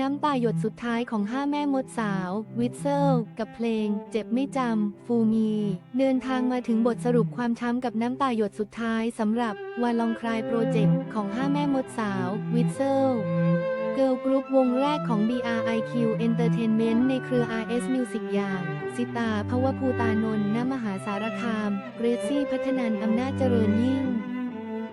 น้ำตาหยดสุดท้ายของห้าแม่มดสาว วิทเซล กับเพลง เจ็บไม่จำ ฟูมี เดินทางมาถึงบทสรุปความช้ำกับน้ำตาหยดสุดท้ายสำหรับวาลองคลายโปรเจกต์ของห้าแม่มดสาว วิทเซลเกิร์ลกรุ๊ปวงแรกของ BRIQ Entertainment ในเครือ RS Music อย่างสิตาภวภูตานนท์ณมหาสารคาม เกรซี่พัฒนันอำนาจเจริญยิ่ง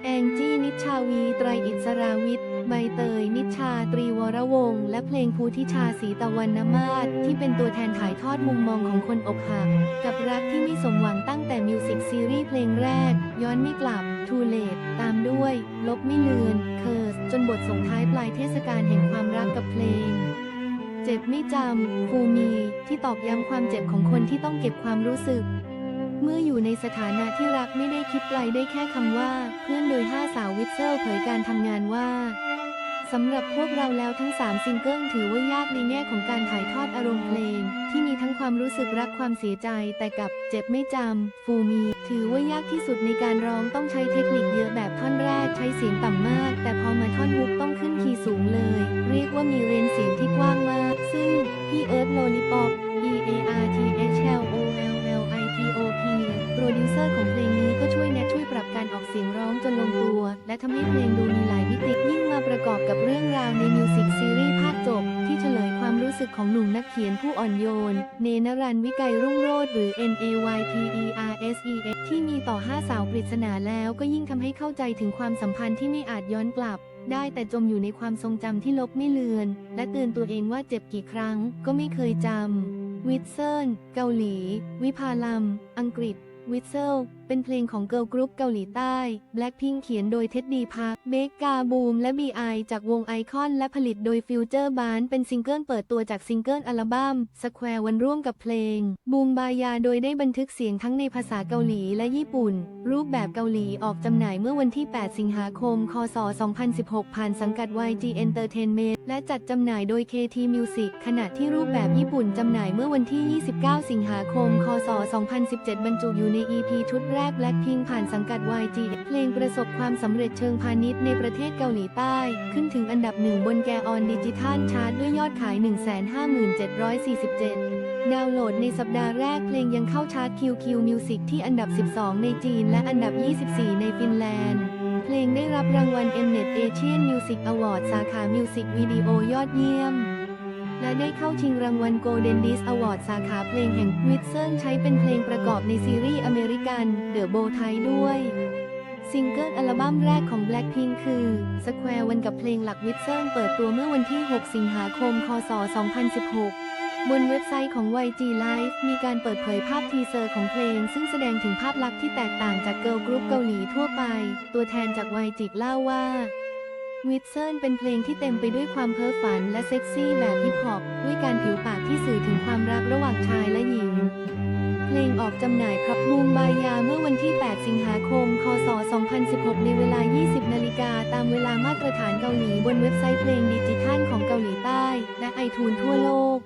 แองจี้นิชาวีไตรอิสราวิทย์ ใบเตย นิชาตรีวรวงศ์และเพลงภูทิชาสีตะวันนมาศที่เป็นตัวแทนถ่ายทอดมุมมองของคนอกหัก กับรักที่ไม่สมหวังตั้งแต่มิวสิกซีรีส์เพลงแรก ย้อนไม่กลับทูเลตตามด้วย ลบไม่เลือนเคิร์สจนบทส่งท้ายปลายเทศกาลแห่งความรักกับเพลงเจ็บไม่จำฟูมี ที่ตอกย้ำความเจ็บของคนที่ต้องเก็บความรู้สึก เมื่ออยู่ในสถานะที่รักไม่ได้คิดไกลได้แค่คำว่า เพื่อนโดยห้าสาววิทเซลเผยการทำงานว่าสำหรับพวกเราแล้วทั้ง 3 ซิงเกิลถือว่ายากในแง่ของการถ่ายทอดอารมณ์เพลง ที่มีทั้งความรู้สึกรักความเสียใจ แต่กับเจ็บไม่จำฟูมี ถือว่ายากที่สุดในการร้องต้องใช้เทคนิคเยอะแบบท่อนแรกใช้เสียงต่ำมาก แต่พอมาท่อนฮุกต้องขึ้นคีย์สูงเลย เรียกว่ามีเรนเสียงที่กว้างมาก ซึ่งพี่เอิร์ธโลลิปอป E A R T H เซอร์ของเพลงนี้ก็ช่วยแนะช่วยปรับการออกเสียงร้องจนลงตัว และทำให้เพลงดูมีหลายมิติยิ่งมาประกอบกับเรื่องราวในมิวสิกซีรีส์ภาคจบ ที่เฉลยความรู้สึกของหนุ่มนักเขียนผู้อ่อนโยน เนนรันวิกัยรุ่งโรจน์หรือ N A Y P E R S E X ที่มีต่อห้าสาวปริศนาแล้วก็ยิ่งทำให้เข้าใจถึงความสัมพันธ์ที่ไม่อาจย้อนกลับได้แต่จมอยู่ในความทรงจำที่ลบไม่เลือน และเตือนตัวเองว่าเจ็บกี่ครั้งก็ไม่เคยจำวิทเซิลเกาหลี วิภาลัม อังกฤษ วิท เป็นเพลงของเกิร์ลกรุ๊ปเกาหลีใต้ Blackpink เขียนโดยเท็ดดี้พักเบกกาบูมและ B.I. จากวงไอคอนและผลิตโดยฟิวเจอร์บานเป็นซิงเกิลเปิดตัวจากซิงเกิลอัลบั้ม Square วันร่วมกับเพลงบูมบายาโดยได้บันทึกเสียงทั้งในภาษาเกาหลีและญี่ปุ่น รูปแบบเกาหลีออกจำหน่ายเมื่อวันที่ 8 สิงหาคม คศ 2016 ผ่านสังกัด YG Entertainment และจัดจำหน่ายโดย KT Music ขณะที่รูปแบบญี่ปุ่นจำหน่ายเมื่อวันที่ 29 สิงหาคม คศ 2017 บรรจุอยู่ใน EP ชุดแรก Blackpink ผ่านสังกัด YG เพลงประสบความสำเร็จเชิงพาณิชย์ในประเทศเกาหลีใต้ ขึ้นถึงอันดับหนึ่งบนแกออนดิจิทัลชาร์ตด้วยยอดขาย 157,47ดาวน์โหลดในสัปดาห์แรกเพลงยังเข้าชาร์ต QQ Music ที่อันดับ 12 ในจีน และอันดับ 24 ในฟินแลนด์ เพลงได้รับรางวัล Mnet Asian Music Award สาขา Music Video ยอดเยี่ยม และได้เข้าชิงรางวัล Golden Disc Award สาขาเพลงแห่งวิทเซิลใช้เป็นเพลงประกอบในซีรีส์อเมริกัน The Bow Tie ด้วย ซิงเกิลอัลบั้มแรกของ Blackpink คือ Square วันกับเพลงหลักวิทเซิลเปิดตัวเมื่อวันที่ 6 สิงหาคม คศ 2016บนเว็บไซต์ของ YG Live มีการเปิดเผยภาพทีเซอร์ของเพลง ซึ่งแสดงถึงภาพลักษณ์ที่แตกต่างจากเกิร์ลกรุ๊ปเกาหลีทั่วไป ตัวแทนจาก YG เล่าว่า วิทเซิลเป็นเพลงที่เต็มไปด้วยความเพ้อฝันและเซ็กซี่แบบฮิปฮอปด้วยการผิวปากที่สื่อถึงความรักระหว่างชายและหญิง เพลงออกจำหน่ายครับบูมบายาเมื่อวันที่ 8 สิงหาคม คศ 2016 ในเวลา 20 นาฬิกาตามเวลามาตรฐานเกาหลีบนเว็บไซต์เพลงดิจิทัลของเกาหลีใต้ และไอทูนทั่วโลก